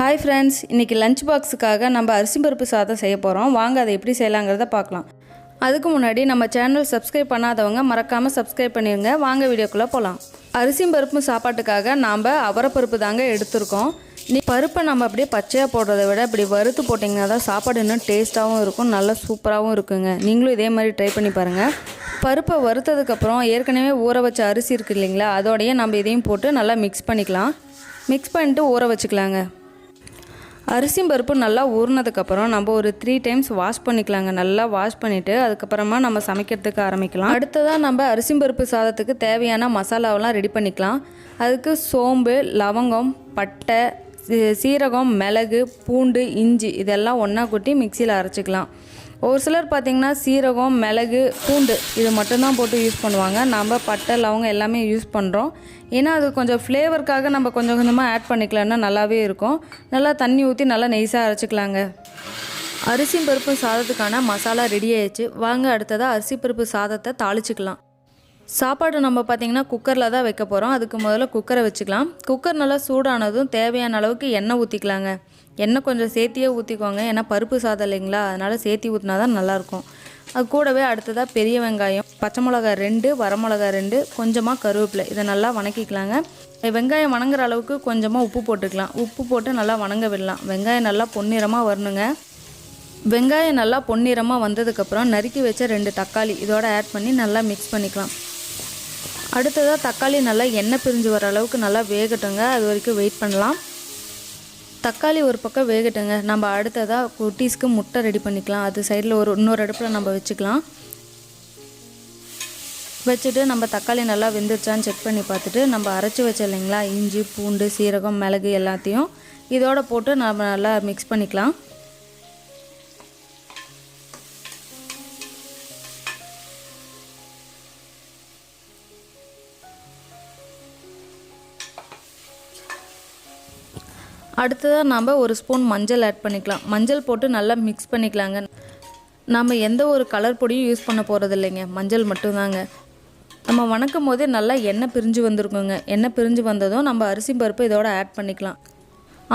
Hi friends இன்றைக்கி lunch பாக்ஸுக்காக நம்ம அரிசி பருப்பு சாதம் செய்ய போகிறோம் வாங்க அதை எப்படி செய்யலாங்கிறத பார்க்கலாம். அதுக்கு முன்னாடி நம்ம சேனல் சப்ஸ்கிரைப் பண்ணாதவங்க மறக்காமல் சப்ஸ்கிரைப் பண்ணிடுங்க வாங்க வீடியோக்குள்ளே போகலாம் அரிசியும் பருப்பும் சாப்பாட்டுக்காக நாம் அவரைப்பருப்பு தாங்க எடுத்திருக்கோம். நீ பருப்பை நம்ம அப்படியே பச்சையாக போடுறத விட இப்படி வறுத்து போட்டிங்கன்னா தான் சாப்பாடு இன்னும் டேஸ்ட்டாகவும் இருக்கும் நல்லா சூப்பராகவும் இருக்குங்க. நீங்களும் இதே மாதிரி ட்ரை பண்ணி பாருங்கள் பருப்பை வறுத்ததுக்கப்புறம் ஏற்கனவே ஊற வச்ச அரிசி இருக்கு இல்லைங்களா அதோடய நம்ம இதையும் போட்டு நல்லா மிக்ஸ் பண்ணிக்கலாம். மிக்ஸ் பண்ணிட்டு ஊற வச்சுக்கலாங்க. அரிசியும் பருப்பு நல்லா ஊறினதுக்கப்புறம் நம்ம ஒரு த்ரீ டைம்ஸ் வாஷ் பண்ணிக்கலாங்க. நல்லா வாஷ் பண்ணிவிட்டு அதுக்கப்புறமா நம்ம சமைக்கிறதுக்கு ஆரம்பிக்கலாம். அடுத்ததாக நம்ம அரிசியும் பருப்பு சாதத்துக்கு தேவையான மசாலாவெல்லாம் ரெடி பண்ணிக்கலாம். அதுக்கு சோம்பு லவங்கம் பட்டை சீரகம் மிளகு பூண்டு இஞ்சி இதெல்லாம் ஒன்றா கொட்டி மிக்சியில் அரைச்சிக்கலாம். ஒரு சிலர் பார்த்திங்கன்னா சீரகம் மிளகு பூண்டு இது மட்டும்தான் போட்டு யூஸ் பண்ணுவாங்க. நம்ம பட்டை லவங்கம் எல்லாமே யூஸ் பண்ணுறோம் ஏன்னா அது கொஞ்சம் ஃப்ளேவருக்காக நம்ம கொஞ்சம் கொஞ்சமாக ஆட் பண்ணிக்கலாம்னா நல்லாவே இருக்கும். நல்லா தண்ணி ஊற்றி நல்லா நெய்ஸாக அரைச்சிக்கலாங்க. அரிசி பருப்பு சாதத்துக்கான மசாலா ரெடி ஆயிடுச்சு. வாங்க அடுத்ததாக அரிசி பருப்பு சாதத்தை தாளிச்சிக்கலாம். சாப்பாடு நம்ம பார்த்திங்கன்னா குக்கரில் தான் வைக்க போகிறோம் அதுக்கு முதல்ல குக்கரை வச்சுக்கலாம். குக்கர் நல்லா சூடானதும் தேவையான அளவுக்கு எண்ணெய் ஊற்றிக்கலாங்க எண்ணெய் கொஞ்சம் சேர்த்தியே ஊற்றிக்கோங்க ஏன்னா பருப்பு சாதம் இல்லைங்களா? அதனால் சேர்த்தி ஊற்றினா தான் நல்லாயிருக்கும். அது கூடவே அடுத்ததாக பெரிய வெங்காயம் பச்சை மிளகா ரெண்டு வரமிளகா ரெண்டு கொஞ்சமாக கருவேப்பிலை. இதை நல்லா வணக்கிக்கலாங்க. வெங்காயம் வணங்குற அளவுக்கு கொஞ்சமாக உப்பு போட்டுக்கலாம். உப்பு போட்டு நல்லா வணங்க விடலாம். வெங்காயம் நல்லா பொன்னிறமாக வரணுங்க. வெங்காயம் நல்லா பொன்னிறமாக வந்ததுக்கப்புறம் நறுக்கி வச்ச ரெண்டு தக்காளி இதோட ஆட் பண்ணி நல்லா மிக்ஸ் பண்ணிக்கலாம். அடுத்ததாக தக்காளி நல்லா எண்ணெய் பிரிஞ்சு வர அளவுக்கு நல்லா வேகட்டுங்க. அது வரைக்கும் வெயிட் பண்ணலாம். தக்காளி ஒரு பக்கம் வேகட்டுங்க. நம்ம அடுத்ததாக குட்டீஸ்க்கு முட்டை ரெடி பண்ணிக்கலாம். அது சைடில் ஒரு இன்னொரு அடுப்பில் நம்ம வச்சுக்கலாம். வச்சுட்டு நம்ம தக்காளி நல்லா வெந்துருச்சான்னு செக் பண்ணி பார்த்துட்டு நம்ம அரைச்சி வச்ச இல்லைங்களா? இஞ்சி பூண்டு சீரகம் மிளகு எல்லாத்தையும் இதோட போட்டு நம்ம நல்லா மிக்ஸ் பண்ணிக்கலாம். அடுத்ததாக நாம் ஒரு ஸ்பூன் மஞ்சள் ஆட் பண்ணிக்கலாம். மஞ்சள் போட்டு நல்லா மிக்ஸ் பண்ணிக்கலாங்க. நம்ம எந்த ஒரு கலர் பொடியும் யூஸ் பண்ண போகிறது இல்லைங்க. மஞ்சள் மட்டும்தாங்க. நம்ம வணக்கும் போதே நல்லா எண்ணெய் பிரிஞ்சு வந்திருக்குங்க. எண்ணெய் பிரிஞ்சு வந்ததும் நம்ம அரிசி பருப்பு இதோட ஆட் பண்ணிக்கலாம்.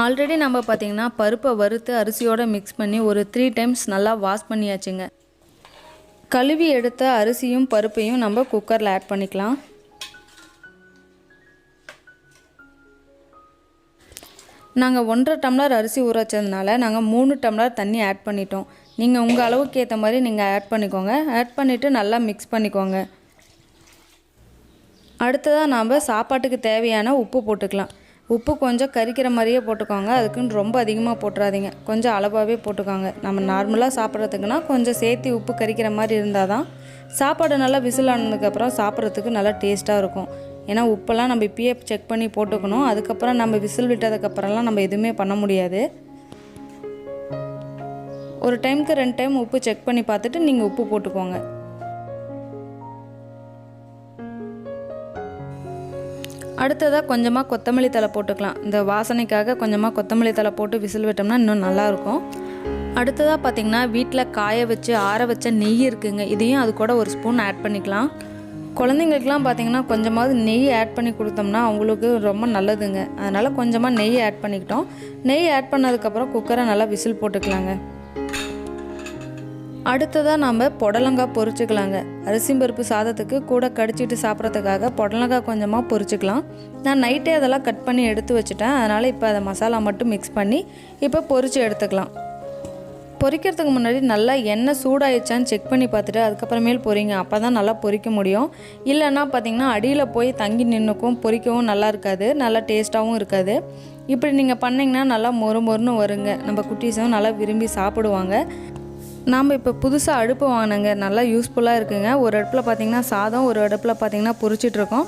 ஆல்ரெடி நம்ம பார்த்திங்கன்னா பருப்பை வறுத்து அரிசியோடு மிக்ஸ் பண்ணி ஒரு த்ரீ டைம்ஸ் நல்லா வாஷ் பண்ணியாச்சுங்க. கழுவி எடுத்த அரிசியும் பருப்பையும் நம்ம குக்கரில் ஆட் பண்ணிக்கலாம். நாங்கள் ஒன்றரை டம்ளர் அரிசி ஊற வச்சதுனால நாங்கள் மூணு டம்ளர் தண்ணி ஆட் பண்ணிட்டோம். நீங்கள் உங்கள் அளவுக்கு ஏற்ற மாதிரி நீங்கள் ஆட் பண்ணிக்கோங்க. ஆட் பண்ணிவிட்டு நல்லா மிக்ஸ் பண்ணிக்கோங்க. அடுத்ததாக நாம் சாப்பாட்டுக்கு தேவையான உப்பு போட்டுக்கலாம். உப்பு கொஞ்சம் கரிக்கிற மாதிரியே போட்டுக்கோங்க. அதுக்குன்னு ரொம்ப அதிகமாக போட்டுறாதீங்க. கொஞ்சம் அளவாகவே போட்டுக்கோங்க. நம்ம நார்மலாக சாப்பிட்றதுக்குனா கொஞ்சம் சேர்த்து உப்பு கரிக்கிற மாதிரி இருந்தால் தான் சாப்பாடு நல்லா விசில் ஆனதுக்கப்புறம் சாப்பிட்றதுக்கு நல்லா டேஸ்ட்டாக இருக்கும். ஏன்னா உப்பெல்லாம் நம்ம இப்பயே செக் பண்ணி போட்டுக்கணும். அதுக்கப்புறம் நம்ம விசில் விட்டதுக்கப்புறம்லாம் நம்ம எதுவுமே பண்ண முடியாது. ஒரு டைமுக்கு ரெண்டு டைம் உப்பு செக் பண்ணி பார்த்துட்டு நீங்கள் உப்பு போட்டுக்கோங்க. அடுத்ததாக கொஞ்சமாக கொத்தமல்லி தழை போட்டுக்கலாம். இந்த வாசனைக்காக கொஞ்சமாக கொத்தமல்லி தழை போட்டு விசில் விட்டோம்னா இன்னும் நல்லாயிருக்கும். அடுத்ததாக பார்த்திங்கன்னா வீட்டில் காய வச்சு ஆற வச்ச நெய் இருக்குங்க. இதையும் அது கூட ஒரு ஸ்பூன் ஆட் பண்ணிக்கலாம். குழந்தைங்களுக்குலாம் பார்த்தீங்கன்னா கொஞ்சமாவது நெய் ஆட் பண்ணி கொடுத்தோம்னா அவங்களுக்கு ரொம்ப நல்லதுங்க. அதனால் கொஞ்சமாக நெய் ஆட் பண்ணிக்கிட்டோம். நெய் ஆட் பண்ணதுக்கப்புறம் குக்கரை நல்லா விசில் போட்டுக்கலாங்க. அடுத்ததாக நம்ம புடலங்காய் பொரிச்சுக்கலாங்க. அரிசி பருப்பு சாதத்துக்கு கூட கடிச்சிட்டு சாப்பிட்றதுக்காக புடலங்காய் கொஞ்சமாக பொரிச்சுக்கலாம். நான் நைட்டே அதெல்லாம் கட் பண்ணி எடுத்து வச்சுட்டேன். அதனால் இப்போ அதை மசாலா மட்டும் மிக்ஸ் பண்ணி இப்போ பொரித்து எடுத்துக்கலாம். பொரிக்கிறதுக்கு முன்னாடி நல்லா எண்ணெய் சூடாயிடுச்சான்னு செக் பண்ணி பார்த்துட்டு அதுக்கப்புறமேல் பொரிங்க அப்போ தான் நல்லா பொரிக்க முடியும். இல்லைன்னா பார்த்தீங்கன்னா அடியில் போய் தங்கி நின்றுக்கும் பொரிக்கவும் நல்லா இருக்காது. நல்லா டேஸ்ட்டாகவும் இருக்காது. இப்படி நீங்கள் பண்ணிங்கன்னா நல்லா மொறு மொறுன்னு வருங்க. நம்ம குட்டீஸும் நல்லா விரும்பி சாப்பிடுவாங்க. நாம் இப்போ புதுசாக அடுப்பு வாங்கினங்க. நல்லா யூஸ்ஃபுல்லாக இருக்குங்க. ஒரு அடுப்பில் பார்த்தீங்கன்னா சாதம் ஒரு அடுப்பில் பார்த்தீங்கன்னா பொரிச்சிட்ருக்கோம்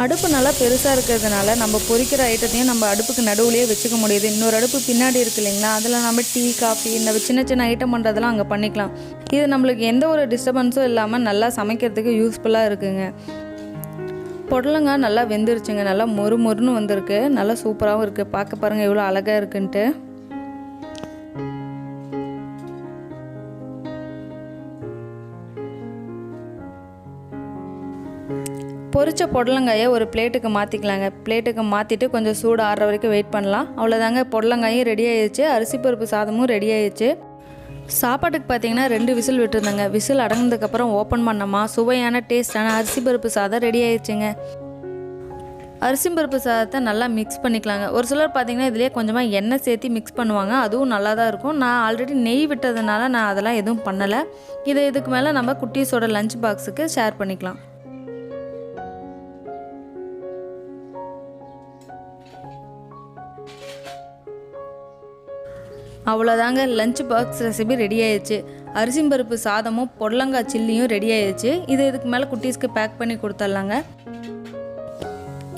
அடுப்பு நல்லா பெருசாக இருக்கிறதுனால நம்ம பொரிக்கிற ஐட்டத்தையும் நம்ம அடுப்புக்கு நடுவுலையே வச்சுக்க முடியுது. இன்னொரு அடுப்பு பின்னாடி இருக்கு இல்லைங்களா? அதில் நம்ம டீ காஃபி இந்த சின்ன சின்ன ஐட்டம் பண்ணுறதெல்லாம் அங்கே பண்ணிக்கலாம். இது நம்மளுக்கு எந்த ஒரு டிஸ்டர்பன்ஸும் இல்லாமல் நல்லா சமைக்கிறதுக்கு யூஸ்ஃபுல்லாக இருக்குங்க. புடலங்காய் நல்லா வெந்துருச்சுங்க. நல்லா மொறு மொறுன்னு வந்திருக்கு. நல்லா சூப்பராகவும் இருக்குது பார்க்க பாருங்கள் எவ்வளோ அழகாக இருக்குன்ட்டு. பொரிச்ச பொடலங்காயை ஒரு பிளேட்டுக்கு மாற்றிக்கலாங்க பிளேட்டுக்கு மாற்றிட்டு கொஞ்சம் சூடு ஆடுற வரைக்கும் வெயிட் பண்ணலாம். அவ்வளோதாங்க பொடலங்காயும் ரெடி ஆயிடுச்சு. அரிசி பருப்பு சாதமும் ரெடி ஆயிடுச்சு. சாப்பாட்டுக்கு பார்த்தீங்கன்னா ரெண்டு விசில் விட்டுருந்தாங்க. விசில் அடங்கினதுக்கப்புறம் ஓப்பன் பண்ணோமா? சுவையான டேஸ்டான அரிசி பருப்பு சாதம் ரெடி ஆயிடுச்சுங்க. அரிசி பருப்பு சாதத்தை நல்லா மிக்ஸ் பண்ணிக்கலாங்க. ஒரு சிலர் பார்த்தீங்கன்னா இதுலேயே கொஞ்சமாக எண்ணெய் சேர்த்து மிக்ஸ் பண்ணுவாங்க. அதுவும் நல்லா தான் இருக்கும். நான் ஆல்ரெடி நெய் விட்டதுனால நான் அதெல்லாம் எதுவும் பண்ணலை. இதை இதுக்கு மேலே நம்ம குட்டீஸோட லஞ்ச் பாக்ஸுக்கு ஷேர் பண்ணிக்கலாம். அவ்வளோதாங்க லஞ்ச் பாக்ஸ் ரெசிபி ரெடி ஆயிடுச்சு. அரிசிம்பருப்பு சாதமும் பொடலங்காய் சில்லியும் ரெடி ஆயிடுச்சு. இது இதுக்கு மேலே குட்டீஸ்க்கு பேக் பண்ணி கொடுத்துட்லாங்க.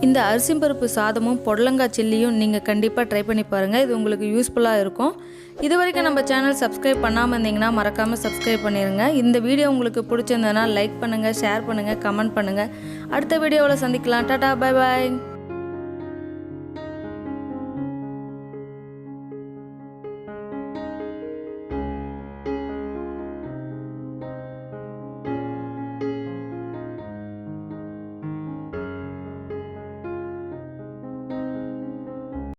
இந்த அரிசிம்பருப்பு சாதமும் பொடலங்காய் சில்லியும் நீங்கள் கண்டிப்பாக ட்ரை பண்ணி பாருங்கள் இது உங்களுக்கு யூஸ்ஃபுல்லாக இருக்கும். இது வரைக்கும் நம்ம சேனல் சப்ஸ்கிரைப் பண்ணாமல் இருந்தீங்கன்னா மறக்காமல் சப்ஸ்கிரைப் பண்ணிடுங்க இந்த வீடியோ உங்களுக்கு பிடிச்சிருந்ததுன்னா லைக் பண்ணுங்கள் ஷேர் பண்ணுங்கள் கமெண்ட் பண்ணுங்கள் அடுத்த வீடியோவில் சந்திக்கலாம். டாடா பாய் பாய்